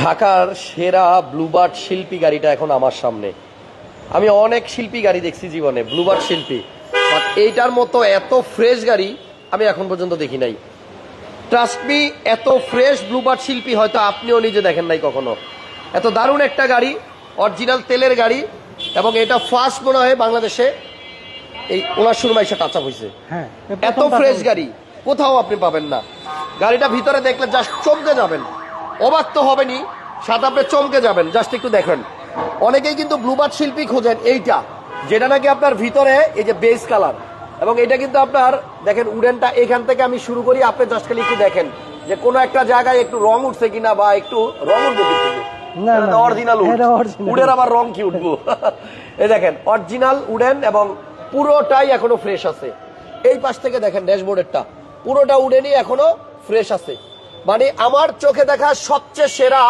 ঢাকার সেরা ব্লুবার্ড শিল্পী গাড়িটা এখন আমার সামনে। আমি অনেক শিল্পী গাড়ি দেখছি জীবনে ব্লুবার্ড শিল্পী। বাট এইটার মতো এত ফ্রেশ গাড়ি আমি এখন পর্যন্ত দেখি নাই। ট্রাস্ট মি এত ফ্রেশ ব্লুবার্ড শিল্পী হয়তো আপনিও নিজে দেখেন নাই কখনো। এত দারুণ একটা গাড়ি অরিজিনাল তেলের গাড়ি এবং এটা ফার্স্ট মনে হয় বাংলাদেশে এই ওনার সুরমা এসে টাচ আপ হয়েছে হ্যাঁ এত ফ্রেশ গাড়ি কোথাও আপনি পাবেন না। গাড়িটা ভিতরে দেখলে জাস্ট চমকে যাবেন। অবাক তো হবেনি সাথে আপনি চমকে যাবেন। জাস্ট একটু দেখেন। অনেকেই কিন্তু ব্লুবার্ড শিল্পী খোঁজেন এইটা যেটা নাকি আপনার ভিতরে এই যে বেস কালার। এবং এটা কিন্তু আপনার দেখেন উডেনটা এখান থেকে আমি শুরু করি আপনি জাস্ট খালি একটু দেখেন যে কোনো একটা জায়গায় একটু রং উঠছে কিনা বা একটু রং উঠবে কিন্তু। অরিজিনাল। উডেন আবার রং কি উঠবো? এই দেখেন অরিজিনাল উডেন এবং পুরোটাই এখনও ফ্রেশ আছে। এই পাশ থেকে দেখেন ড্যাশবোর্ডেরটা। পুরোটা উডেনই এখনও ফ্রেশ আছে। মানে আমার চোখে দেখা সবচেয়ে সেরা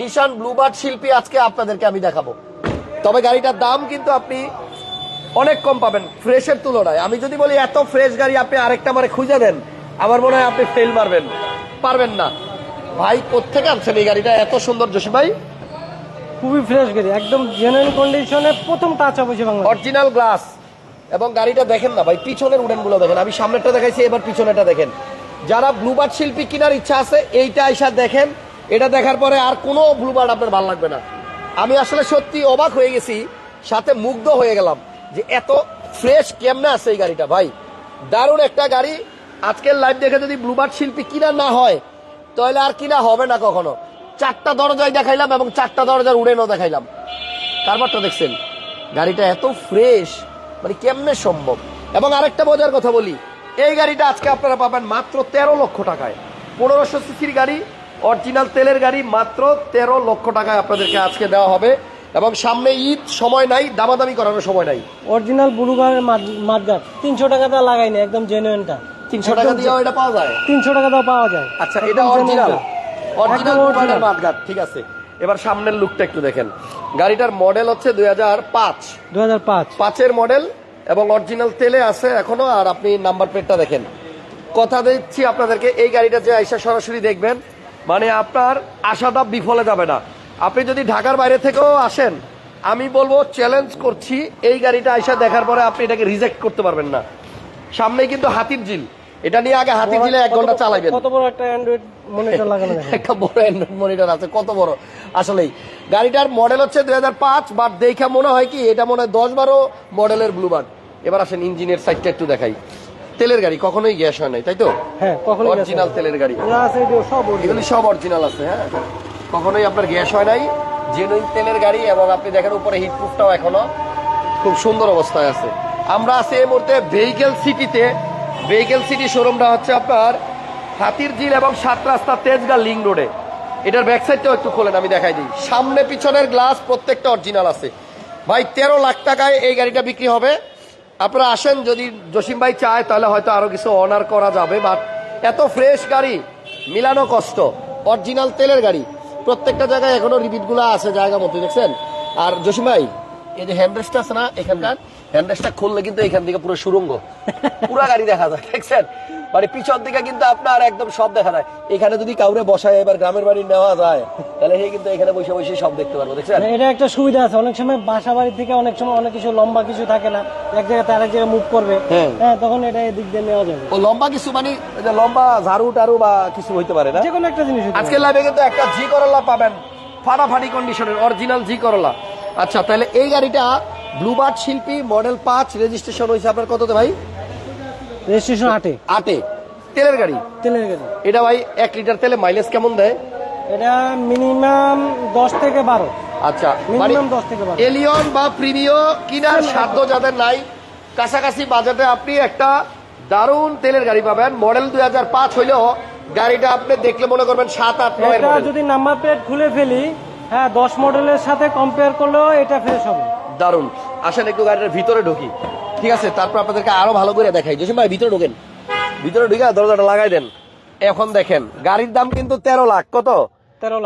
নিশান ব্লুবার্ড শিল্পী আজকে আপনাদেরকে আমি দেখাবো। তবে গাড়িটার দাম কিন্তু আপনি অনেক কম পাবেন ফ্রেশের তুলনায়। আমি যদি বলি এত ফ্রেশ গাড়ি আপনি আরেকটা মানে খুঁজে দেন আমার মনে হয় আপনি ফেল মারবেন। পারবেন না। ভাই কোথেকে আনছেন এই গাড়িটা? এত সুন্দর জসিম ভাই। খুবই ফ্রেশ গাড়ি একদম জেনুইন কন্ডিশনে প্রথম টাচ হয়েছে বাংলা অরিজিনাল গ্লাস এবং গাড়িটা দেখেন না ভাই পিছনের উডেনগুলো দেখেন। আমি সামনেরটা দেখাইছি এবার পিছনেটা দেখেন। যারা ব্লুবার্ড শিল্পী কেনার ইচ্ছা আছে, এইটা আইসা দেখেন। এটা দেখার পরে আর কোনো ব্লুবার্ড আপনার ভালো লাগবে না। আমি আসলে সত্যি অবাক হয়ে গেছি, সাথে মুগ্ধ হয়ে গেলাম যে এত ফ্রেশ কেমনে আছে এই গাড়িটা ভাই। দারুণ একটা গাড়ি। আজকের লাইভ দেখে যদি ব্লুবার্ড শিল্পী কিনা না হয়, তাহলে আর কিনা হবে না কখনো। চারটা দরজায় দেখাইলাম এবং চারটা দরজার উড়েনও দেখাইলাম। তারপরটা দেখছেন, গাড়িটা এত ফ্রেশ মানে কেমনে সম্ভব? এবং আরেকটা মজার কথা বলি এই গাড়িটা আজকে আপনারা পাবেন মাত্র তেরো লক্ষ টাকায়। পনেরোশো সিসির গাড়ি অরিজিনাল তেলের গাড়ি মাত্র তেরো লক্ষ টাকায় আপনাদেরকে আজকে দেওয়া হবে। এবং সামনে ঈদ সময় নাই দামাদামি করানোর সময় নাই। অরিজিনাল ব্লুগারের মাঠগাট তিনশো টাকা দিয়ে লাগাই না একদম জেনুইনটা তিনশো টাকা দিয়েও এটা পাওয়া যায়? তিনশো টাকা দাও পাওয়া যায়। আচ্ছা এটা অরিজিনাল অরিজিনাল মোবাইলের ঠিক আছে। এবার সামনের লুকটা একটু দেখেন। গাড়িটার মডেল হচ্ছে দুই হাজার পাঁচ। দু হাজার পাঁচ। পাঁচের মডেল এবং অরিজিনাল তেলে আছে এখনও আর আপনি নাম্বার প্লেটটা দেখেন। কথা দিচ্ছি আপনাদেরকে এই গাড়িটা যে আইসা সরাসরি দেখবেন মানে আপনার আশাটা বিফলে যাবে না। আপনি যদি ঢাকার বাইরে থেকেও আসেন আমি বলব চ্যালেঞ্জ করছি এই গাড়িটা আইসা দেখার পরে আপনি এটাকে রিজেক্ট করতে পারবেন না। সামনে কিন্তু হাতির ঝিল। এটা নিয়ে আগে হাতির ঝিলে এক ঘণ্টা চালাইবেন। কত বড় একটা অ্যান্ড্রয়েড মনিটর লাগানো। একটা বড় অ্যান্ড্রয়েড মনিটর আছে কত বড়? আসলেই। গাড়িটার মডেল হচ্ছে দুই হাজার পাঁচ বাট দেখে মনে হয় কি এটা মনে হয় দশ বারো মডেলের ব্লুবার্ড এবার আসেন ইঞ্জিনের সাইডটা একটু দেখাই। তেলের গাড়ি কখনোই গ্যাস হয় নাই তাই তো? হ্যাঁ কখনো অরিজিনাল তেলের গাড়ি। এগুলো সব অরিজিনাল আছে হ্যাঁ? কখনোই আপনার গ্যাস হয় নাই জেনুইন তেলের গাড়ি এবং আপনি দেখেন উপরে হিট প্রুফটাও এখনও খুব সুন্দর অবস্থায় আছে। আমরা আছি এই মুহূর্তে ভেহিকেল সিটিতে ভেহিকেল সিটি শোরুমটা হচ্ছে আপনার হাতির ঝিল এবং সাত রাস্তা তেজগাঁ লিং রোডে। এটার ব্যাক সাইডটাও একটু খোলেন আমি দেখাই দিই। সামনে পিছনের গ্লাস প্রত্যেকটা অরিজিনাল আছে। ভাই তেরো লাখ টাকায় এই গাড়িটা বিক্রি হবে। আপনারা আসেন, যদি জসিম ভাই চায়, তাহলে হয়তো আরও কিছু অনার করা যাবে বাট এত ফ্রেশ গাড়ি, মিলানো কষ্ট অরিজিনাল তেলের গাড়ি। প্রত্যেকটা জায়গায় এখনও রিপিটগুলা আছে, জায়গা মতো, দেখছেন? আর জসিম ভাই, এই যে হ্যান্ডরেস্টটা আছে না, এখানকার হ্যান্ডরেস্টটা খুললে কিন্তু এখান থেকে পুরো সুরঙ্গ। পুরো গাড়ি দেখা যায়, দেখছেন? মানে পিছন দিকে কিন্তু আপনার একদম সব দেখা যায়। এখানে যদি কাউরে বসায় এবার গ্রামের বাড়ি নেওয়া যায় তাহলে সে কিন্তু এখানে বসে বসে সব দেখতে পারব দেখছেন? এটা একটা সুবিধা আছে। অনেক সময় বাসা বাড়ি থেকে অনেক সময় অনেক কিছু লম্বা কিছু থাকে না। এক জায়গাতে আরেক জায়গায় মুভ করবে। হ্যাঁ। হ্যাঁ তখন এটা এদিক দিয়ে নেওয়া যাবে। ও লম্বা কিছু মানে লম্বা ঝাড়ু টাড়ু বা কিছু হইতে পারে না? যে কোনো একটা জিনিস। আজকের লাইভে কিন্তু একটা জি করলা পাবেন। ফাটাফাটি কন্ডিশনের অরিজিনাল জি করলা আচ্ছা তাহলে এই গাড়িটা ব্লুবার্ড শিল্পী মডেল পাঁচ রেজিস্ট্রেশন হয়েছে আপনার কততে ভাই? রেজিস্ট্রেশন আটে। আটে। তেলের গাড়ি? তেলের গাড়ি। এটা ভাই এক লিটার তেলে মাইলেজ কেমন দেয়? এটা মিনিমাম দশ থেকে বারো। আচ্ছা মিনিমাম দশ থেকে বারো। এলিয়ন বা প্রিমিও কিনার সাধ্য যাদের নাই কাছাকাছি বাজেটে আপনি একটা দারুণ তেলের গাড়ি পাবেন। মডেল দুই হাজার পাঁচ হইলেও গাড়িটা আপনি দেখলে মনে করবেন সাত আট মডেল যদি নাম্বার প্লেট খুলে ফেলি হ্যাঁ দশ মডেলের সাথে কম্পেয়ার করলেও এটা ফ্রেশ হবে। দারুণ আসেন একটু গাড়িটার ভিতরে ঢুকি। ঠিক আছে তারপর আপনাদেরকে আরও ভালো করে দেখাই। জসিম ভাই ভিতরে ঢোকেন। ভিতরে ঢুকে দরজাটা লাগাই দেন। এখন দেখেন গাড়ির দাম কিন্তু তেরো লাখ কত?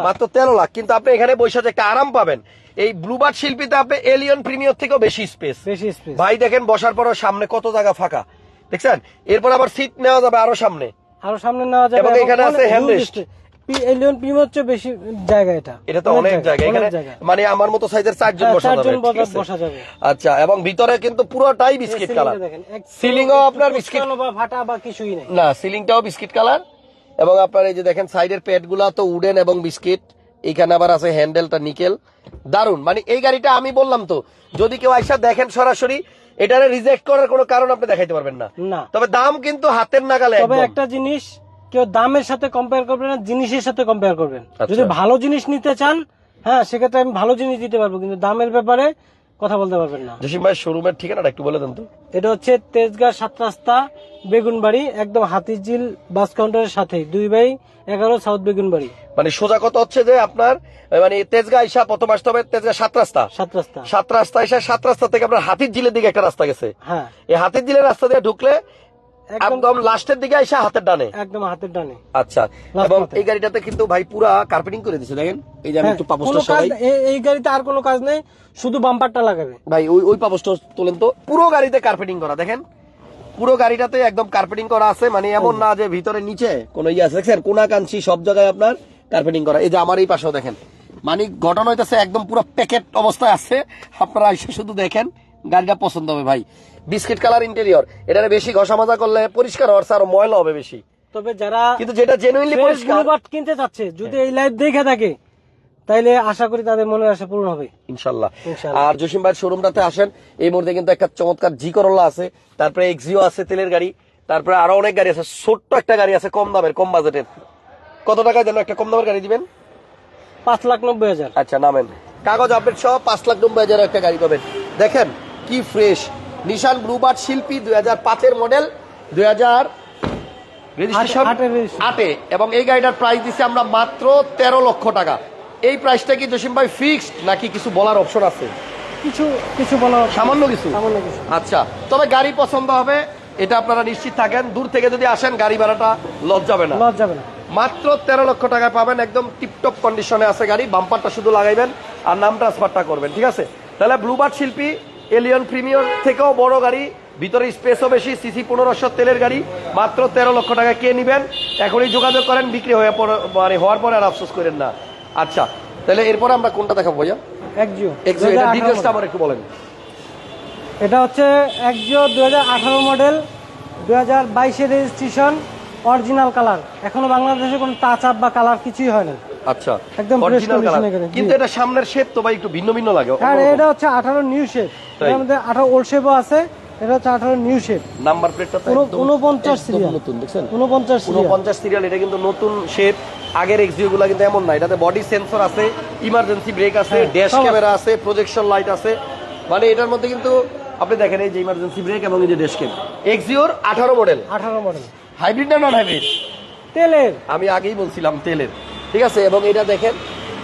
মাত্র তেরো লাখ। কিন্তু আপনি এখানে বসে একটা আরাম পাবেন। এই ব্লুবার্ড শিল্পীতে আপনি এলিয়ন প্রিমিয়ার থেকেও বেশি স্পেস বেশি স্পেস ভাই দেখেন বসার পর সামনে কত জায়গা ফাঁকা। দেখছেন? এরপর আবার সিট নেওয়া যাবে আরও সামনে। আরও সামনে নেওয়া যাবে এবং এখানে আছে হ্যান্ড। এলিয়ন প্রিমিয়াম হচ্ছে বেশি জায়গা এটা। এটা তো অনেক জায়গা। এখানে মানে আমার মতো সাইজের চারজন হ্যাঁ, বসা যাবে বসা- যাবে। আচ্ছা এবং ভিতরে কিন্তু পুরোটাই বিস্কিট কালার সিলিং আপনার বিস্কিট বা ফাটা বা কিছুই নেই। না সিলিংটাও বিস্কিট কালার এবং আপনার এই যে দেখেন সাইডের তো উডেন এবং বিস্কিট এখানে আবার আছে হ্যান্ডেলটা নিকেল দারুণ মানে এই গাড়িটা আমি বললাম তো যদি কেউ আইসা দেখেন সরাসরি এটারে রিজেক্ট করার কোনো কারণ আপনি দেখাইতে পারবেন না। না। তবে দাম কিন্তু হাতের নাগালে তবে একটা জিনিস কেউ দামের সাথে কম্পেয়ার করবেন না জিনিসের সাথে কম্পেয়ার করবেন। আচ্ছা। যদি ভালো জিনিস নিতে চান হ্যাঁ সেক্ষেত্রে আমি ভালো জিনিস দিতে পারব কিন্তু দামের ব্যাপারে কথা বলতে পারবেন না। জসিম ভাই শোরুমের ঠিকানাটা একটু বলে দেন তো। এটা হচ্ছে তেজগাঁ সাত রাস্তা বেগুনবাড়ি একদম হাতিঝিল বাস কাউন্টারের সাথে দুই বাই এগারো সাউথ বেগুনবাড়ি। মানে সোজা কথা হচ্ছে যে আপনার মানে তেজগা আইসা প্রথম আসতে হবে তেজগা সাত রাস্তা। সাত রাস্তা। সাত রাস্তা এসে সাত রাস্তা থেকে আপনার হাতির ঝিলের দিকে একটা রাস্তা গেছে। হ্যাঁ। এই হাতির ঝিলের রাস্তা দিয়ে ঢুকলে একদম লাস্টের দিকে আইসা হাতের ডানে। একদম হাতের ডানে। আচ্ছা এবং এই গাড়িটাতে কিন্তু ভাই পুরা কার্পেটিং করে দিছে দেখেন? এই যে আমি হ্যাঁ, একটু পাপোসটা সবাই এই গাড়িতে আর কোনো কাজ নেই শুধু বাম্পারটা লাগাবে। ভাই ওই ওই পাপোসটা তোলেন তো। পুরো গাড়িতে কার্পেটিং করা দেখেন? পুরো গাড়িটাতে একদম কার্পেটিং করা আছে মানে এমন না যে ভিতরে নিচে কোনো ইয়ে আছে। দেখছেন? কোনা কাঞ্চি সব জায়গায় আপনার কার্পেটিং করা। এই যে আমার এই পাশেও দেখেন। মানে ঘটনা হইতেছে একদম পুরো প্যাকেট অবস্থায় আছে। আপনারা এসে শুধু দেখেন। গাড়িটা পছন্দ হবে ভাই। বিস্কিট কালার ইন্টেরিয়র এটা বেশি ঘষা মাজা করলে পরিষ্কার হওয়ার আরও ময়লা হবে বেশি। তবে যারা কিন্তু যেটা জেনুইনলি পরিষ্কার কিনতে চাচ্ছে যদি এই লাইভ দেখে থাকে তাইলে আশা করি তাদের মনের আশা পূরণ হবে। ইনশাল্লাহ। আর জসিম ভাইয়ের শোরুমটাতে আসেন। এই মুহূর্তে কিন্তু একটা চমৎকার জি করোলা আছে। তারপরে এক্সিও আছে তেলের গাড়ি। তারপরে আরও অনেক গাড়ি আছে। ছোট্ট একটা গাড়ি আছে কম দামের কম বাজেটের। কত টাকায় যেন একটা কম দামের গাড়ি দিবেন? পাঁচ লাখ নব্বই হাজার। আচ্ছা নামেন। কাগজ আপডেট সহ পাঁচ লাখ নব্বই হাজার একটা গাড়ি পাবেন। দেখেন কি ফ্রেশ। নিশান ব্লুবার্ড শিল্পী দুই হাজার পাঁচের মডেল দুই হাজার রেজিস্ট্রেশন আটে এবং এই গাড়িটার প্রাইস দিচ্ছে আমরা মাত্র তেরো লক্ষ টাকা। এই প্রাইসটা কি জসিম ভাই ফিক্সড নাকি কিছু বলার অপশন আছে? কিছু কিছু বলা সামান্য কিছু? আচ্ছা তবে গাড়ি পছন্দ হবে এটা আপনারা নিশ্চিত থাকেন। দূর থেকে যদি আসেন গাড়ি ভাড়াটা লস যাবে না। লস যাবে না। মাত্র তেরো লক্ষ টাকায় পাবেন একদম টিপটপ কন্ডিশনে আছে গাড়ি। বাম্পারটা শুধু লাগাইবেন আর নাম ট্রান্সফারটা করবেন ঠিক আছে? তাহলে ব্লুবার্ড শিল্পী এলিয়ন প্রিমিয়র থেকেও বড় গাড়ি। ভিতরে স্পেসও বেশি সিসি পনেরোশো তেলের গাড়ি। মাত্র তেরো লক্ষ টাকা কে নেবেন। এখনই যোগাযোগ করেন বিক্রি হয়ে পরে মানে হওয়ার পরে আর আফসোস করেন না। আচ্ছা তাহলে এরপরে আমরা কোনটা দেখাবো ভাইয়া? ডিটেলসটা আমার একটু বলেন। এটা হচ্ছে একজিও দুই হাজার আঠারো মডেল দুই হাজার রেজিস্ট্রেশন অরিজিনাল কালার এখনও বাংলাদেশে কোনো টাচ আপ বা কালার কিছুই হয় না আচ্ছা একদম। কিন্তু এটা সামনের শেপ তো ভাই একটু ভিন্ন ভিন্ন লাগে আর এটা হচ্ছে আঠারো নিউ শেপ? এর মধ্যে ওল্ড শেপও আছে এটা হচ্ছে আঠারো নিউ শেপ নাম্বার প্লেটটা তো উনো- একদম- উনপঞ্চাশ একদম সিরিয়াল। নতুন দেখছেন? সিরিয়াল। এটা কিন্তু নতুন শেপ আগের এক্সিও গুলা কিন্তু এমন না এটাতে বডি সেন্সর আছে ইমার্জেন্সি ব্রেক আছে হ্যাঁ, ড্যাশ ক্যামেরা আছে প্রজেকশন লাইট আছে। মানে এটার মধ্যে কিন্তু আপনি দেখেন এই যে ইমার্জেন্সি ব্রেক এবং এই যে ড্যাশ ক্যাম এক্সিওর আঠারো মডেল আঠারো মডেল হাইব্রিড না নন হাইব্রিড তেলের। আমি আগেই বলছিলাম তেলের। ঠিক আছে এবং এটা দেখেন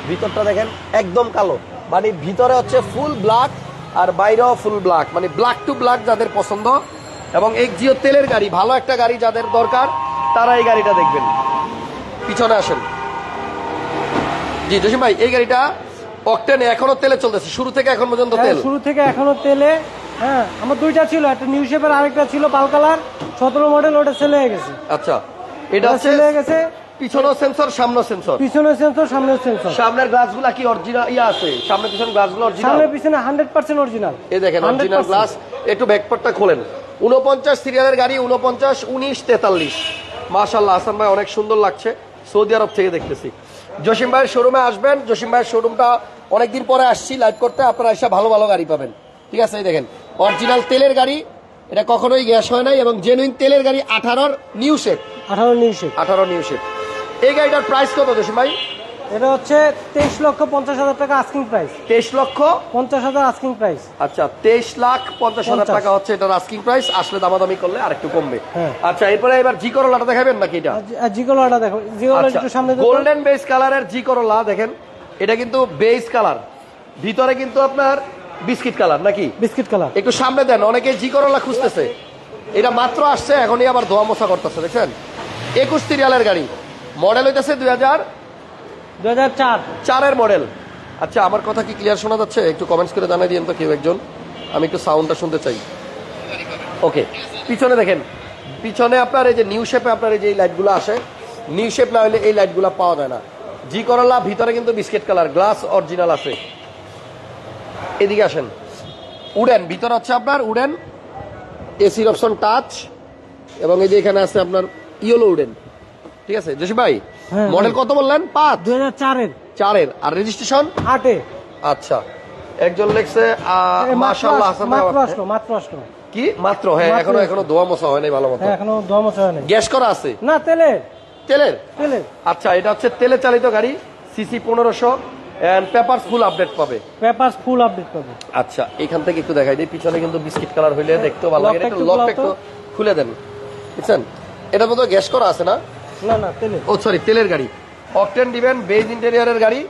ভিতরটা দেখেন একদম কালো। মানে ভিতরে হচ্ছে ফুল ব্ল্যাক আর বাইরেও ফুল ব্ল্যাক মানে ব্ল্যাক টু ব্ল্যাক যাদের পছন্দ। এবং এক জিও তেলের গাড়ি ভালো একটা গাড়ি যাদের দরকার তারা এই গাড়িটা দেখবেন। পিছনে আসেন। জি জসিম ভাই এই গাড়িটা অকটেনে এখনও তেলে চলতেছে। শুরু থেকে এখন পর্যন্ত হ্যাঁ, তেল? শুরু থেকে এখনও তেলে। হ্যাঁ আমার দুইটা ছিল। একটা নিউ শেপের আরেকটা ছিল পাল কালার। সতেরো মডেল ওটা সেল হয়ে গেছে। আচ্ছা এটা সেল হয়ে গেছে। পিছনেও সেন্সর সামনে সেন্সর পিছনের সেন্সর সামনের সেন্সর সামনের গ্লাসগুলা কি অরিজিনাল ইয়া আছে। সামনে পিছনে গ্লাসগুলো অরিজিনাল সামনে পিছনে হান্ড্রেড পার্সেন্ট অরিজিনাল এই দেখেন অরিজিনাল গ্লাস একটু ব্যাকপার্টটা খোলেন। উনপঞ্চাশ সিরিয়ালের গাড়ি উনপঞ্চাশ উনিশ তেতাল্লিশ। মাশাল্লাহ হাসান ভাই অনেক সুন্দর লাগছে। সৌদি আরব থেকে দেখতেছি। জসিম ভাইয়ের শোরুমে আসবেন। জসিম ভাইয়ের শোরুমটা অনেকদিন পরে আসছি লাইভ করতে। আপনারা এসে ভালো ভালো গাড়ি পাবেন। ঠিক আছে এই দেখেন। অরিজিনাল তেলের গাড়ি। এটা কখনোই গ্যাস হয় নাই এবং জেনুইন তেলের গাড়ি আঠারোর নিউ শেপ আঠারো নিউ শেপ আঠারো নিউ শেপ এই গাড়িটার প্রাইস কত জসিম ভাই? এটা হচ্ছে তেইশ লক্ষ পঞ্চাশ হাজার টাকা আস্কিং প্রাইস তেইশ লক্ষ? পঞ্চাশ হাজার আস্কিং প্রাইস আচ্ছা তেইশ লাখ পঞ্চাশ হাজার টাকা হচ্ছে এটার আস্কিং প্রাইস আসলে দামাদামি করলে আর একটু কমবে। হ্যাঁ। আচ্ছা এরপরে এবার জি করোলাটা দেখাবেন নাকি এটা? আর জিগোলাটা দেখো। জিগোলা আচ্ছা একটু সামনে গোল্ডেন বেস কালারের জি করোলা দেখেন। এটা কিন্তু বেস কালার ভিতরে কিন্তু আপনার বিস্কিট কালার নাকি? বিস্কিট কালার একটু সামনে দেন অনেকে জি করোলা খুঁজতেছে। এটা মাত্র আসছে এখনই আবার ধোয়া মোছা করতেছে দেখছেন? একুশ তিরিয়ালের গাড়ি। মডেল হইতেছে দুই হাজার দু হাজার চার। চারের মডেল। আচ্ছা আমার কথা কি ক্লিয়ার শোনা যাচ্ছে? একটু কমেন্টস করে জানাই দিন তো কেউ একজন। আমি একটু সাউন্ডটা শুনতে চাই। ওকে পিছনে দেখেন। পিছনে আপনার এই যে নিউ শেপে আপনার এই যে লাইটগুলো আসে নিউ শেপ না হলে এই লাইটগুলো পাওয়া যায় না। জি করলা ভিতরে কিন্তু বিস্কিট কালার গ্লাস অরিজিনাল আছে। এদিকে আসেন। উডেন ভিতরে হচ্ছে আপনার উডেন এসির অপশন টাচ এবং এই যে এখানে আছে আপনার ইয়েলো উডেন। ঠিক আছে জসি ভাই হ্যাঁ, মডেল কত বললেন? পাঁচ। দুই হাজার চারের। চারের। আর রেজিস্ট্রেশন আটে। আচ্ছা। একজন লেখছে মাশাআল্লাহ আস- হাসান মাত্র আসলো মাত্র আসলো। কি? মাত্র? হ্যাঁ এখনও এখনও দোয়া মশা হয় নাই ভালো মতো। হ্যাঁ এখনও দম হয় নাই। গ্যাস করা আছে? না তেলের। তেলের? তেলের। আচ্ছা এটা হচ্ছে তেলে চালিত গাড়ি সিসি পনেরোশো এন্ড পেপার ফুল আপডেট পাবে। পেপার ফুল আপডেট পাবে। আচ্ছা এখান থেকে একটু দেখাই দিই পিছনে কিন্তু বিস্কিট কালার হইলে দেখতে ভালো লাগে। একটু খোলাও একটু খুলে দেন। বুঝছেন? এটা মধ্যে গ্যাস করা আছে না? না না তেলের। ও সরি তেলের গাড়ি। অকটেন দিবেন বেজ ইন্টেরিয়রের গাড়ি।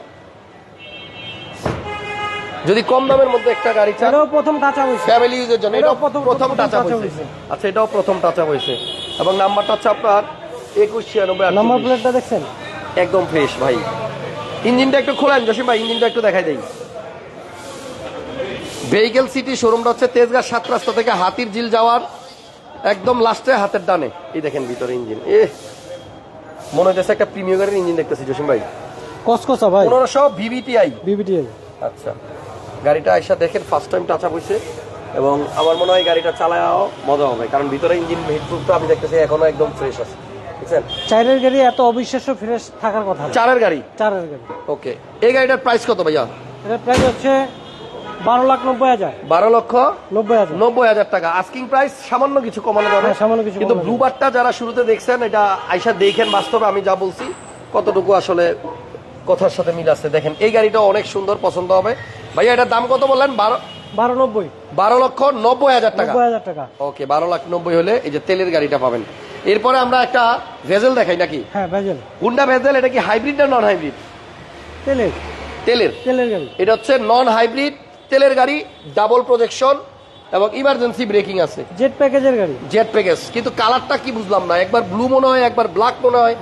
যদি কম দামের মধ্যে একটা গাড়ি চান এটাও প্রথম কাঁচা হয়েছে। ফ্যামিলি ইউজের জন্য এটাও প্রথম- প্রথম টাচ হয়েছে। আচ্ছা এটাও প্রথম টাচ হয়েছে। এবং নাম্বারটা হচ্ছে আপনার একুশ ছিয়ানব্বই নাম্বার আটচল্লিশ। প্লেটটা দেখছেন? একদম ফ্রেশ ভাই। ইঞ্জিনটা একটু খোলেন জসিম ভাই ইঞ্জিনটা একটু দেখাই দেই। ভেহিকেল সিটি শোরুমটা হচ্ছে তেজগাঁ সাত রাস্তা থেকে হাতির ঝিল যাওয়ার একদম লাস্টে হাতের ডানে। এই দেখেন ভিতরে ইঞ্জিন। এ মনে হচ্ছে একটা প্রিমিয়ার গাড়ির ইঞ্জিন দেখতেছি জসিম ভাই। কসকসা ভাই। পনেরোশো ভিভিটিআই ভিভিটিআই আচ্ছা। গাড়িটা আইসা দেখেন ফার্স্ট টাইম টাচ আপ হয়েছে এবং আমার মনে হয় গাড়িটা চালাও মজা হবে কারণ ভিতরে ইঞ্জিন হিটপ্রুফ তো আমি দেখতেছি এখনও একদম ফ্রেশ আছে। বুঝছেন? চারের গাড়ি এত অবিশ্বাস্য ফ্রেশ থাকার কথা চারের গাড়ি? চারের গাড়ি। ওকে এই গাড়িটার প্রাইস কত ভাইয়া? এটা প্রাইস হচ্ছে বারো লাখ নব্বই হাজার। বারো লক্ষ নব্বই হাজার। নব্বই হাজার টাকা। আস্কিং প্রাইস সামান্য কিছু কমানো যাবে। হ্যাঁ, সামান্য কিছু কিন্তু ব্লু বারটা যারা শুরুতে দেখছেন এটা আইসা দেখেন বাস্তবে আমি যা বলছি কতটুকু আসলে কথার সাথে মিল আছে দেখেন। এই গাড়িটা অনেক সুন্দর পছন্দ হবে। ভাইয়া এটার দাম কত বললেন? বারো বারো নব্বই। বারো লক্ষ নব্বই হাজার টাকা। হাজার টাকা। ওকে বারো লাখ নব্বই হলে এই যে তেলের গাড়িটা পাবেন। এরপরে আমরা একটা ভেজেল দেখাই নাকি? হ্যাঁ ভেজেল। হুন্ডা ভেজেল এটা কি হাইব্রিড না নন হাইব্রিড তেলের। তেলের। তেলের গাড়ি। এটা হচ্ছে নন হাইব্রিড তেলের গাড়ি ডাবল প্রজেকশন এবং ইমার্জেন্সি ব্রেকিং আছে। জেট প্যাকেজের গাড়ি? জেট প্যাকেজ কিন্তু কালারটা কি বুঝলাম না। একবার ব্লু মনে হয় একবার ব্ল্যাক মনে হয়।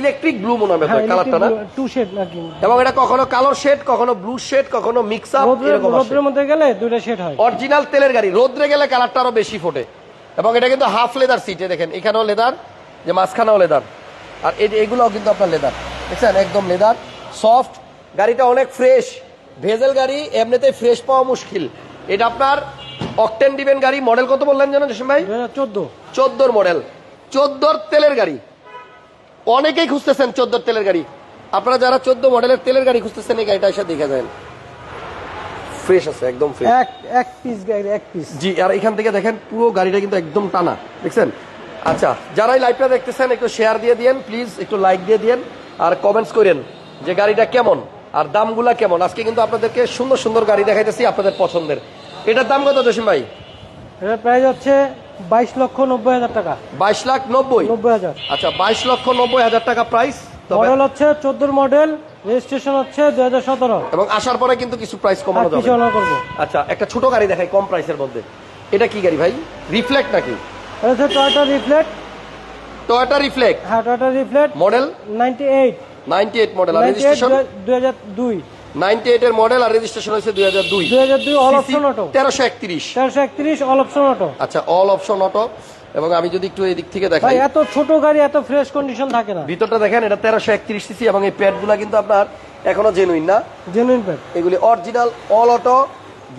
ইলেকট্রিক ব্লু মনে হ্যাঁ কালারটা না? টু শেড নাকি? এবং এটা কখনো কালোর শেড কখনো ব্লু শেড কখনো মিক্স আপ এরকম রোদ্রের মধ্যে গেলে দুইটা শেড হয়। অরিজিনাল তেলের গাড়ি। রোদ্রে গেলে কালারটা আরও বেশি ফোটে। এবং এটা কিন্তু হাফ লেদার সিটে দেখেন এখানেও লেদার যে মাঝখানেও লেদার আর এই এগুলোও কিন্তু আপনার লেদার দেখছেন? একদম লেদার সফট গাড়িটা অনেক ফ্রেশ ভেজেল গাড়ি এমনিতে ফ্রেশ পাওয়া মুশকিল। এটা আপনার অকটেন ডিভেন গাড়ি মডেল কত বললেন জানো জসিম ভাই? চোদ্দ। চোদ্দোর মডেল চোদ্দোর তেলের গাড়ি। অনেকেই খুঁজতেছেন চোদ্দোর তেলের গাড়ি। আপনারা যারা চোদ্দ মডেলের তেলের গাড়ি খুঁজতেছেন এই গাড়িটা এসে দেখে যান ফ্রেশ আছে একদম ফ্রেশ এক এক পিস গাড়ি এক পিস জি আর এখান থেকে দেখেন পুরো গাড়িটা কিন্তু একদম টানা দেখছেন? আচ্ছা যারাই লাইভটা দেখতেছেন একটু শেয়ার দিয়ে দিয়েন প্লিজ একটু লাইক দিয়ে দিয়েন আর কমেন্টস করেন যে গাড়িটা কেমন। আর দামগুলা কেমন? আজকে কিন্তু আপনাদেরকে সুন্দর সুন্দর গাড়ি দেখাইতেছি আপনাদের পছন্দের। এটার দাম কত জসিম ভাই? এটার প্রাইস হচ্ছে বাইশ লক্ষ নব্বই হাজার টাকা। বাইশ লাখ নব্বই? নব্বই হাজার। আচ্ছা বাইশ লক্ষ নব্বই হাজার টাকা প্রাইস তবে মডেল হচ্ছে চোদ্দোর মডেল রেজিস্ট্রেশন হচ্ছে দুই হাজার সতেরো। এবং আসার পরে কিন্তু কিছু প্রাইস কমানো যাবে। করব। আচ্ছা একটা ছোট গাড়ি দেখাই কম প্রাইসের মধ্যে। এটা কি গাড়ি ভাই? রিফ্লেক্ট নাকি? এটা হচ্ছে টয়টা রিফ্লেট টয়োটা রিফ্লেক্ট হ্যাঁ Toyota reflect model ninety eight ninety eight model আর রেজিস্ট্রেশন দুই হাজার দুই। এর মডেল আর রেজিস্ট্রেশন হয়েছে all option auto all option auto আচ্ছা অল অপশন অটো এবং আমি যদি একটু এই দিক থেকে দেখাই। ভাই এত ছোট গাড়ি এত ফ্রেশ কন্ডিশন থাকে না। ভিতরটা দেখেন এটা তেরোশো একত্রিশ সিসি এবং এই প্যাডগুলা কিন্তু আপনার এখনও জেনুইন না। জেনুইন প্যাড এগুলি original all auto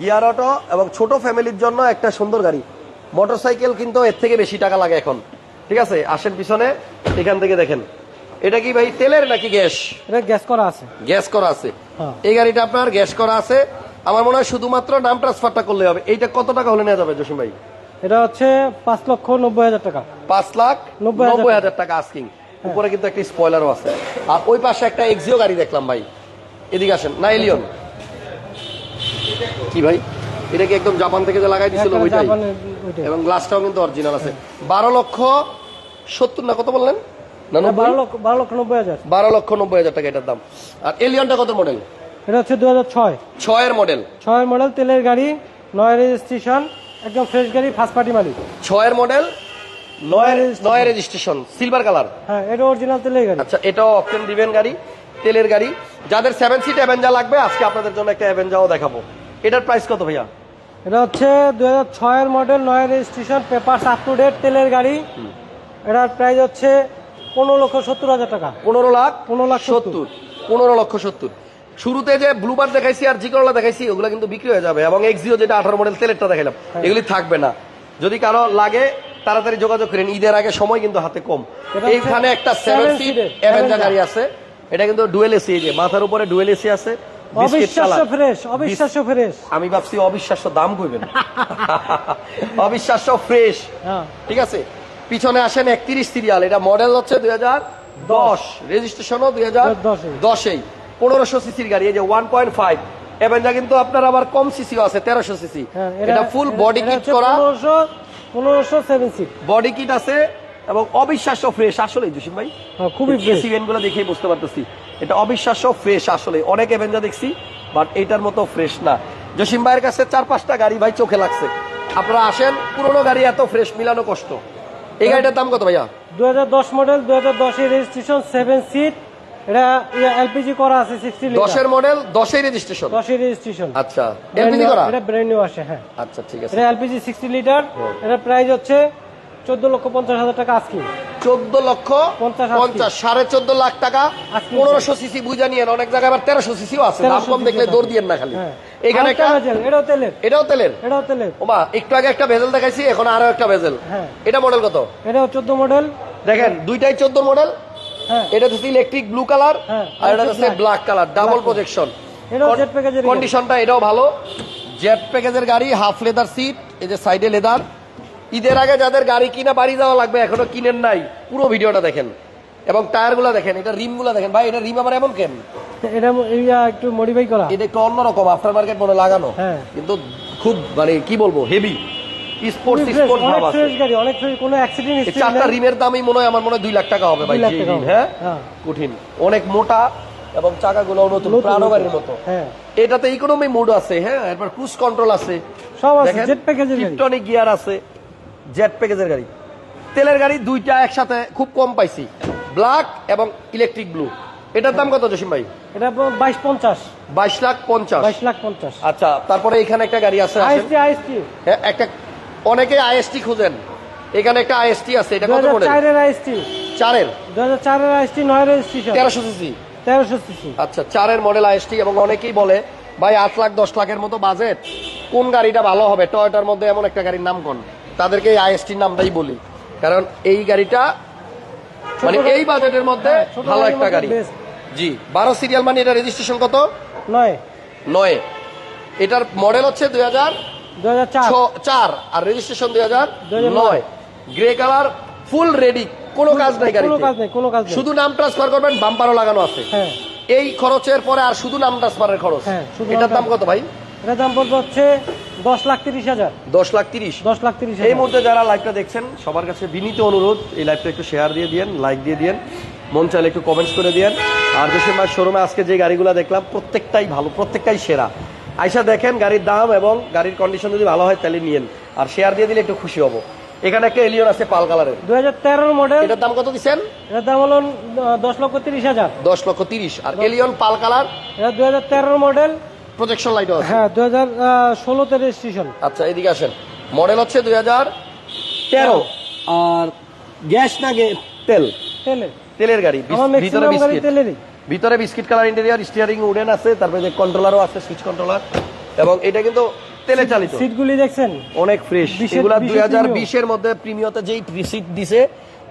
gear auto এবং ছোট ফ্যামিলির জন্য একটা সুন্দর গাড়ি। মোটরসাইকেল কিন্তু এর থেকে বেশি টাকা লাগে এখন। ঠিক আছে? আসেন পিছনে এখান থেকে দেখেন। এটা কি ভাই তেলের নাকি গ্যাস? এটা গ্যাস করা আছে। গ্যাস করা আছে। হ্যাঁ। এই গাড়িটা আপনার গ্যাস করা আছে। আমার মনে হয় শুধুমাত্র নাম ট্রান্সফারটা করলে হবে। এইটা কত টাকা হলে নেওয়া যাবে জসিম ভাই? এটা হচ্ছে পাঁচ লক্ষ নব্বই হাজার টাকা। পাঁচ লাখ নব্বই হাজার টাকা। আস্কিং উপরে কিন্তু একটা স্পয়লারও আছে। আর ওই পাশে একটা এক্সিও গাড়ি দেখলাম ভাই। এদিকে আসেন না এলিয়ন কি ভাই? এটা কি একদম জাপান থেকে যে লাগাই দিছিল ওইটাই? এবং গ্লাসটাও কিন্তু অরিজিনাল আছে। বারো লক্ষ সত্তর না কত বললেন? বারো লক্ষ বারো লক্ষ নব্বই হাজার। বারো লক্ষ নব্বই হাজার টাকা এটার দাম। আর এলিয়নটা কত মডেল এটা হচ্ছে দু হাজার ছয়। ছয়ের মডেল ছয় মডেল তেলের গাড়ি নয় রেজিস্ট্রেশন একদম ফ্রেশ গাড়ি ফার্স্ট পার্টি মালিক। ছয়ের মডেল নয় রেজিস্ট্রেশন সিলভার কালার হ্যাঁ এটা অরিজিনাল তেলের গাড়ি। আচ্ছা এটাও অপশন দিবেন গাড়ি তেলের গাড়ি। যাদের সেভেন সিট অ্যাভেঞ্জা লাগবে আজকে আপনাদের জন্য একটা অ্যাভেঞ্জাও দেখাবো। এটার প্রাইস কত ভাইয়া? এটা হচ্ছে দু হাজার ছয়ের মডেল নয় registration paper up to date তেলের গাড়ি। এটার প্রাইস হচ্ছে পনেরো লক্ষ সত্তর হাজার টাকা। পনেরো লাখ পনেরো লাখ সত্তর। পনেরো লক্ষ সত্তর। শুরুতে যে ব্লুবার দেখাইছি আর জিকরলা দেখাইছি ওগুলো কিন্তু বিক্রি হয়ে যাবে। এবং এক্সিও যেটা আঠারো মডেল তেলেরটা দেখাইলাম হ্যাঁ। এগুলি থাকবে না। যদি কারও লাগে তাড়াতাড়ি যোগাযোগ করেন। ঈদের আগে সময় কিন্তু হাতে কম। এইখানে একটা সেভেন সিট অ্যাভেঞ্জার গাড়ি আছে। এটা কিন্তু ডুয়েল এসি যে মাথার উপরে ডুয়েল এসি আছে অবিশ্বাস্য ফ্রেশ অবিশ্বাস্য ফ্রেশ আমি ভাবছি অবিশ্বাস্য দাম কইবেন। অবিশ্বাস্য ফ্রেশ হ্যাঁ। ঠিক আছে? পিছনে আসেন একত্রিশ সিরিয়াল। এটা মডেল হচ্ছে দুই হাজার দশ। রেজিস্ট্রেশনও দুই হাজার দশে। দশেই। পনেরোশো সিসির গাড়ি এই যে ওয়ান পয়েন্ট ফাইভ এভেঞ্জা কিন্তু আপনার আবার কম সিসিও আছে তেরোশো সিসি। হ্যাঁ এটা ফুল বডি কিট করা। পনেরোশো পনেরোশো সেভেন সিট বডি কিট আছে এবং অবিশ্বাস্য ফ্রেশ আসলে জসিম ভাই। হ্যাঁ, খুবই। এসি গুলো দেখেই বুঝতে পারতেছি। এটা অবিশ্বাস্য ফ্রেশ আসলে অনেক এভেঞ্জা দেখছি বাট এটার মতো ফ্রেশ না। জসিম ভাইয়ের কাছে চার পাঁচটা গাড়ি ভাই চোখে লাগছে। আপনারা আসেন পুরোনো গাড়ি এত ফ্রেশ মিলানো কষ্ট। এই গাড়িটার দাম কত ভাইয়া? দু হাজার দশ মডেল দু হাজার রেজিস্ট্রেশন সেভেন সিট এটা এলপিজি করা আছে সিক্সটি দশের মডেল দশের রেজিস্ট্রেশন দশের রেজিস্ট্রেশন আচ্ছা। এলপিজি করা? এটা ব্র্যান্ড নিউ আসে হ্যাঁ। আচ্ছা ঠিক আছে। এটা এলপিজি সিক্সটি লিটার এটা প্রাইস হচ্ছে চোদ্দ লক্ষ পঞ্চাশ হাজার টাকা আজকে। চোদ্দ লক্ষ পঞ্চাশ আশি। পঞ্চাশ সাড়ে চোদ্দ লাখ টাকা। আশি। পনেরোশো সিসি বুঝা নিয়ে অনেক জায়গায় আবার তেরোশো সিসিও আছে। দাম কম দেখলে দৌড় দিয়েন না খালি। হ্যাঁ। এখানে একটা এটাও তেলের। এটাও তেলের? এটাও তেলের। ওমা একটু আগে একটা ভেজেল দেখাইছি এখন আরও একটা ভেজেল। হ্যাঁ। এটা মডেল কত? এটাও চোদ্দ মডেল দেখেন দুইটাই চোদ্দ মডেল হ্যাঁ। এটা হচ্ছে ইলেকট্রিক ব্লু কালার হ্যাঁ, আর এটা হচ্ছে ব্ল্যাক কালার ডাবল প্রজেকশন এটাও jet package কন্ডিশনটা এটাও ভালো। জেট প্যাকেজের গাড়ি হাফ লেদার সিট এই যে সাইডে লেদার ঈদের আগে যাদের গাড়ি কিনা বাড়ি যাওয়া লাগবে এখনও কিনেন নাই। পুরো ভিডিওটা দেখেন। এবং টায়ারগুলা দেখেন এটা রিমগুলা দেখেন। ভাই এটা রিম আবার এমন কেন? এটা একটু মডিফাই করা। এটা একটু অন্যরকম আফটার মার্কেট মনে লাগানো। হ্যাঁ। কিন্তু খুব মানে কি বলব হেভি স্পোর্টস স্পোর্ট ভাব আছে। গাড়ি অনেক fresh, কোনো অ্যাক্সিডেন্ট এই চারটা রিমের দামই মনে হয় আমার মনে হয় লাখ টাকা হবে ভাই। কঠিন অনেক মোটা এবং চাকাগুলো নতুন মতো। হ্যাঁ। এটাতে ইকোনমি মোড আছে হ্যাঁ? এরপর ক্রুজ কন্ট্রোল আছে। সব আছে জেট প্যাকেজের গাড়ি। গিয়ার আছে জেট প্যাকেজের গাড়ি। তেলের গাড়ি দুইটা একসাথে খুব কম পাইছি। ব্ল্যাক এবং ইলেকট্রিক ব্লু। এটার দাম কত জসিম ভাই? এটা বাইশ পঞ্চাশ। বাইশ লাখ পঞ্চাশ। বাইশ লাখ পঞ্চাশ। আচ্ছা তারপরে এখানে একটা গাড়ি আছে। IST IST. হ্যাঁ, একটা অনেকে আইএসটি খুঁজেন। এখানে একটা আইএসটি আছে এটা কত মডেল চারের আইএসটি। চারের? দু হাজার চারের আইএসটি নয় রেজিস্ট্রেশন তেরোশো সিসি। তেরোশো সিসি। আচ্ছা চারের মডেল আইএসটি এবং অনেকেই বলে ভাই আট লাখ দশ লাখের মতো বাজেট কোন গাড়িটা ভালো হবে? টয়টার মধ্যে এমন একটা গাড়ির নাম কোন? তাদেরকে এই আইএসটির নামটাই বলি। কারণ এই গাড়িটা মানে এই বাজেটের মধ্যে হ্যাঁ, ভালো একটা গাড়ি। জি বারো সিরিয়াল মানে এটা রেজিস্ট্রেশন কত? নয়। নয়। এটার মডেল হচ্ছে দুই হাজার চার। আর রেজিস্ট্রেশন দুই হাজার নয়। গ্রে কালার ফুল রেডি কোনো কাজ নাই গাড়ি কোনো কাজ শুধু নাম ট্রান্সফার করবেন বাম্পারও লাগানো আছে। হ্যাঁ। এই খরচের পরে আর শুধু নাম ট্রান্সফারের খরচ। হ্যাঁ, এটার দাম কত ভাই? এটার দাম পড়বে হচ্ছে দশ লাখ তিরিশ হাজার। দশ লাখ তিরিশ? দশ লাখ তিরিশ এই মুহূর্তে যারা লাইভটা দেখছেন সবার কাছে বিনীত অনুরোধ এই লাইভটা একটু শেয়ার দিয়ে দিয়েন লাইক দিয়ে দিয়েন মন চাইলে একটু কমেন্টস করে দিয়েন। আর দেশের মাস শোরুমে আজকে যে গাড়িগুলো দেখলাম প্রত্যেকটাই ভালো প্রত্যেকটাই সেরা। আইসা দেখেন গাড়ির দাম এবং গাড়ির কন্ডিশন যদি ভালো হয় তাহলে নিয়েন। আর শেয়ার দিয়ে দিলে একটু খুশি হব। এখানে একটা এলিয়ন আছে পাল কালারের। দু হাজার তেরোর মডেল এটার দাম কত দিচ্ছেন? এটার দাম হলো দশ লক্ষ তিরিশ হাজার। দশ লক্ষ তিরিশ। আর এলিয়ন পাল কালার? এটা দু হাজার তেরোর মডেল প্রজেকশন লাইটও আছে। হ্যাঁ দু হাজার ষোলোতে রেজিস্ট্রেশন আচ্ছা এদিকে আসেন। মডেল হচ্ছে দুই হাজার তেরো। আর গ্যাস না গে- তেল? তেলে। তেলের গাড়ি ভিতরে বিস্কিট তেলেরই। ভিতরে biscuit colour interior steering wooden আছে তারপরে যে কন্ট্রোলারও আছে সুইচ কন্ট্রোলার এবং এটা কিন্তু তেলে চালিত। সিটগুলি দেখছেন? অনেক ফ্রেশ এগুলা বিশের দুই হাজার premium। বিশের মধ্যে প্রিমিয়তে যেই সিট দিছে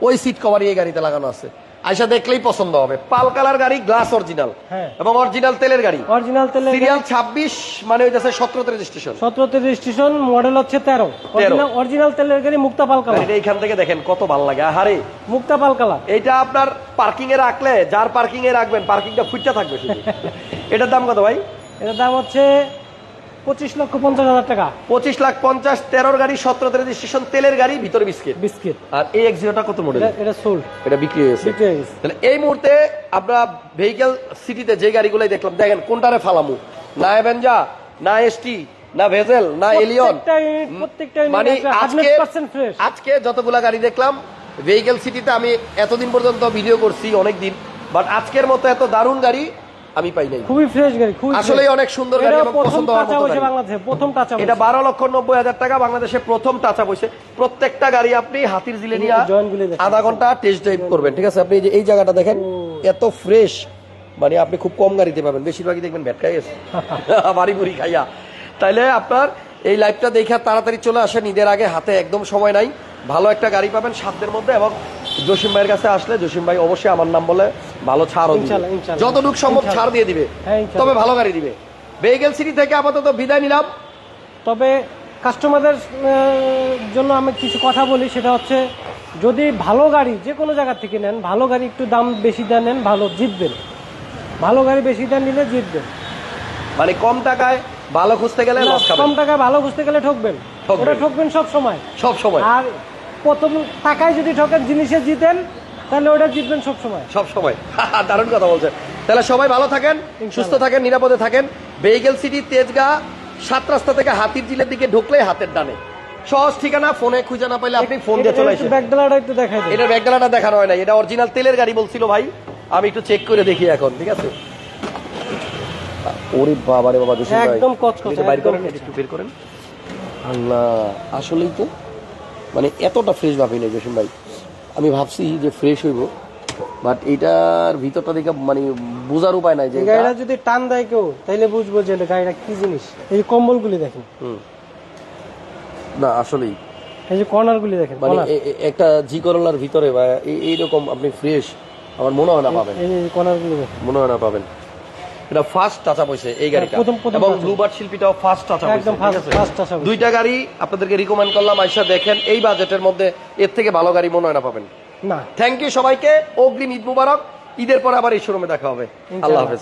ওই সিট কভারই এই গাড়িতে লাগানো আছে। আইসা দেখলেই পছন্দ হবে। পাল কালার গাড়ি গ্লাস অরিজিনাল হ্যাঁ। এবং অরিজিনাল তেলের গাড়ি। অরিজিনাল তেলের সিরিয়াল ছাব্বিশ মানে ওই যাচ্ছে সতেরোতে রেজিস্ট্রেশন সতেরোতে রেজিস্ট্রেশন মডেল হচ্ছে তেরো। 13 অরিজিনাল তেলের গাড়ি মুক্তা পাল কালার। গাড়িটা এইখান থেকে দেখেন কত ভালো লাগে। আহারে। মুক্তা পাল কালার। এটা আপনার পার্কিং এ রাখলে যার পার্কিং এ রাখবেন পার্কিংটা ফুটটা থাকবে শুধু। এটার দাম কত ভাই? এটার দাম হচ্ছে পঁচিশ লক্ষ পঞ্চাশ হাজার টাকা। পঁচিশ লাখ পঞ্চাশ তেরোর গাড়ি সতেরোতে রেজিস্ট্রেশন তেলের গাড়ি ভিতরে বিস্কিট। বিস্কিট। আর এই এক্সিওটা কত মডেল এটা সোল্ড এটা বিক্রি হয়ে হয়ে গেছে। তাহলে এই মুহূর্তে আমরা ভেহিকেল সিটিতে যে গাড়িগুলাই দেখলাম দেখেন কোনটারে ফালামু? না অ্যাভেঞ্জা না এসটি না ভেজেল না এলিয়ন মানে আজকে আজকে যতগুলা গাড়ি দেখলাম ভেহিকেল সিটিতে আমি এতদিন পর্যন্ত ভিডিও করছি অনেক দিন বাট আজকের মতো এত দারুণ গাড়ি আমি পাই নাই। খুবই ফ্রেশ গাড়ি খুবই আসলেই অনেক সুন্দর গাড়ি এবং পছন্দ মতো গাড়ি। বাংলাদেশে প্রথম টাচা এটা বারো লক্ষ নব্বই হাজার টাকা বাংলাদেশে প্রথম টাচা বসে প্রত্যেকটা গাড়ি আপনি হাতির জিলে নিয়ে। আধা ঘণ্টা টেস্ট ড্রাইভ করবেন ঠিক আছে? আপনি এই যে এই জায়গাটা দেখেন এত ফ্রেশ মানে আপনি খুব কম গাড়িতে পাবেন। বেশিরভাগই দেখবেন ভেটকাই গেছে বাড়ি বুড়ি খাইয়া। তাইলে আপনার এই লাইভটা দেখে তাড়াতাড়ি চলে আসেন। ঈদের আগে হাতে একদম সময় নাই। ভালো একটা গাড়ি পাবেন সাতদের মধ্যে এবং জসিম ভাইয়ের কাছে আসলে জসিম ভাই অবশ্যই আমার নাম বলে ভালো ছাড়। যতটুকু সম্ভব ছাড় দিয়ে দিবে হ্যাঁ, তবে ভালো গাড়ি দিবে। ভেহিকেল সিটি থেকে আপাতত বিদায় নিলাম। তবে কাস্টমারদের জন্য আমি কিছু কথা বলি সেটা হচ্ছে যদি ভালো গাড়ি যে কোনো জায়গা থেকে নেন ভালো গাড়ি একটু দাম বেশি দেন নেন ভালো জিতবেন। ভালো গাড়ি বেশি দেন নিলে জিতবেন। মানে কম টাকায় ভালো খুঁজতে গেলে কম টাকায় ভালো খুঁজতে গেলে ঠকবেন। ঠকবেন। ওটা ঠকবেন সব সময়। সব সময়। আর প্রথম টাকায় যদি ঠকেন জিনিসে জিতেন তাহলে ওটা জিতবেন সব সময় সব সময়। দারুণ কথা বলছেন। তাহলে সবাই ভালো থাকেন সুস্থ থাকেন নিরাপদে থাকেন। ভেহিকেল সিটি তেজগা সাত রাস্তা থেকে হাতির জিলের দিকে ঢুকলে হাতের ডানে। সহজ ঠিকানা ফোনে খুঁজে না পাইলে আপনি ফোন দিয়ে চলে আসেন। ব্যাগডালাটা একটু দেখাই এটার ব্যাগডালাটা দেখানো হয় না এটা অরিজিনাল তেলের গাড়ি বলছিল ভাই। আমি একটু চেক করে দেখি এখন ঠিক আছে? ওরে বাবা রে বাবা একদম কচকচে, এটা বাইর করেন এটা একটু বের করেন। আল্লাহ আসলেই তো। মানে এতটা ফ্রেশ ভাবি নাই জসিম ভাই। আমি ভাবছি যে ফ্রেশ হইব বাট এইটার ভিতরটা দেখে মানে বোঝার উপায় নাই যে গাড়িটা যদি টান দেয় কেউ তাহলে বুঝব যে গাড়িটা কি জিনিস। এই কম্বলগুলি দেখেন। না আসলেই। এই যে কর্নার গুলি দেখেন মানে একটা জি করলার ভিতরে বা এই- এইরকম আপনি ফ্রেশ আমার মনে হয় না পাবেন। এই যে কর্নার দেখেন। মনে হয় না পাবেন। এটা ফার্স্ট টাচা পয়সা এই গাড়িটা। হ্যাঁ, প্রথম এবং। ব্লুবার্ড শিল্পীটাও ফার্স্ট টাচা পয়সা দুইটা গাড়ি আপনাদেরকে রিকমেন্ড করলাম আইসা দেখেন এই বাজেটের মধ্যে এর থেকে ভালো গাড়ি মনে হয় না পাবেন। না। থ্যাংক ইউ সবাইকে অগ্রিম ঈদ মুবারক ঈদের পর আবার এই শোরুমে দেখা হবে। আল্লাহ হাফেজ।